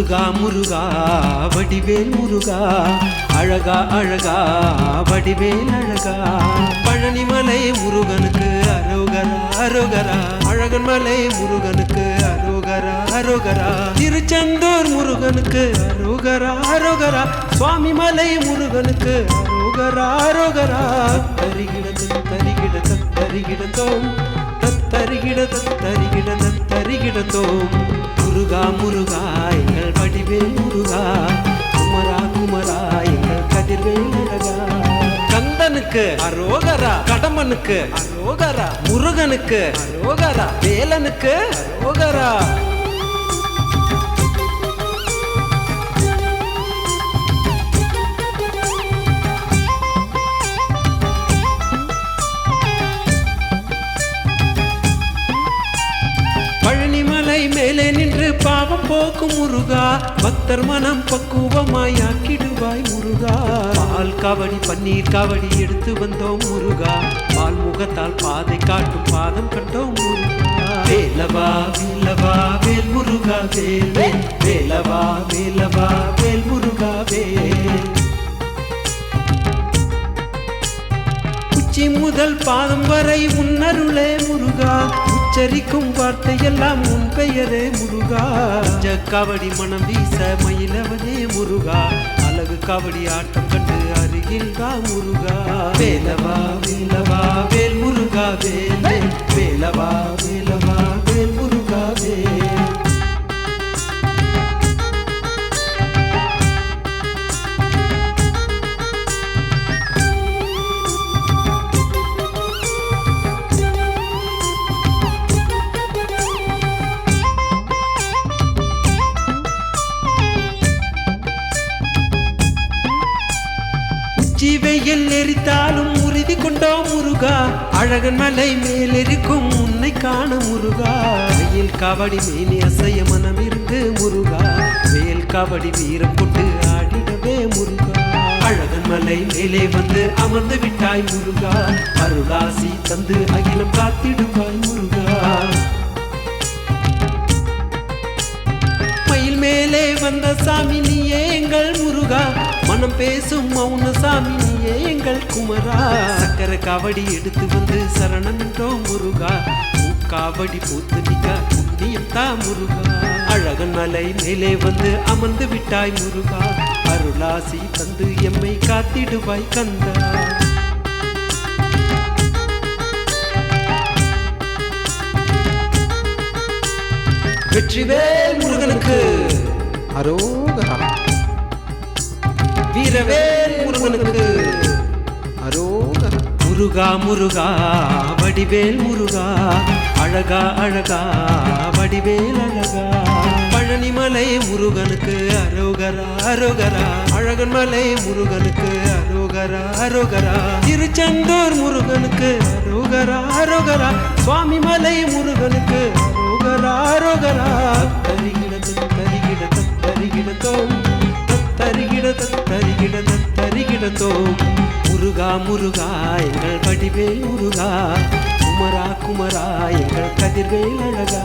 முருகா முருகா வடிவேல் முருகா. அழகா அழகா வடிவேல் அழகா. பழனிமலை முருகனுக்கு அரோகரா அரோகரா. அழகன் மலை முருகனுக்கு அரோகரா அரோகரா. திருச்செந்தூர் முருகனுக்கு அரோகரா அரோகரா. சுவாமி மலை முருகனுக்கு அரோகரா அரோகரா. தரிகிடது தரிகிடத தரிகிடத்தோம் தத்தரிகிட தத்தரிகிட தத்தரிகிடத்தோம் முருகா முருகா எங்கள் வடிவேல் முருகா. குமரா குமரா எங்கள் கதிர்வேல் அழகா. கந்தனுக்கு அரோகரா கடமனுக்கு அரோகரா. முருகனுக்கு அரோகரா வேலனுக்கு அரோகரா. மலை மேலே நின்று பாவம் போக்கும் முருகா. பக்தர் மனம் பக்குவமாய் ஆக்கிடுவாய் முருகா. பால் காவடி பன்னீர் காவடி எடுத்து வந்தோம் முருகா. பால் முகத்தால் பாதை காட்டும் பாதம் கண்டோம் முருகா. வேலவா வேலவா வேல் முருகா வேல் வேல் வேலவா வேலவா வேல் முருகா முதல் பாதம் வரை உன்னருளே முருகா. உச்சரிக்கும் வார்த்தையெல்லாம் உன் பெயரே முருகா. ஜக்காவடி மனம் வீச மயிலவனே முருகா. அழகு காவடி ஆட்டம் கண்டு அருகில் வா முருகா. வேலவா வேலவா வேல் முருகா வே ஜீவையில் எரித்தாலும் உறுதி கொண்டோம் முருகா. அழகன் மலை மேலிருக்கும் உன்னை காண முருகா. வெயில் காவடி மேனி அசைய மனம் இருந்து முருகா. வெயில் காவடி வீரம் கொண்டு ஆடிடவே முருகா. அழகன் மலை மேலே வந்து அமர்ந்து விட்டாய் முருகா. அருளாசி தந்து அகிலம் காத்திடுவாய் முருகா. மயில் மேலே வந்த சாமி நீயே மனம் பேசும் மௌன சாமி எங்கள் குமரா. சக்கர காவடி எடுத்து வந்து சரணமின்றோம் முருகா. காவடி பூத்து புண்ணியம் தா முருகா. அழகன் மலை மேலே வந்து அமர்ந்து விட்டாய் முருகா. அருளாசி தந்து எம்மை காத்திடுவாய் கந்தா. வெற்றிவேல் முருகனுக்கு. அரோகரா. வீரவேல் முருகனுக்கு. அரோக முருகா முருகா வடிவேல் முருகா. அழகா அழகா வடிவேல் அழகா. பழனிமலை முருகனுக்கு அரோகரா அரோகரா. அழகன் மலை முருகனுக்கு அரோகரா அரோகரா. திருச்செந்தூர் முருகனுக்கு அரோகரா அரோகரா. சுவாமி மலை முருகனுக்கு அரோகரா அரோகரா. தரிகிடத்தும் தரிகிடத்தும் தரிகிடத்தோம். தருகிடத தருகிடத தரிகிடத்தோம் முருகா முருகா எங்கள் வடிவேல் முருகா. குமரா குமரா எங்கள் கதிர்வேல் அழகா.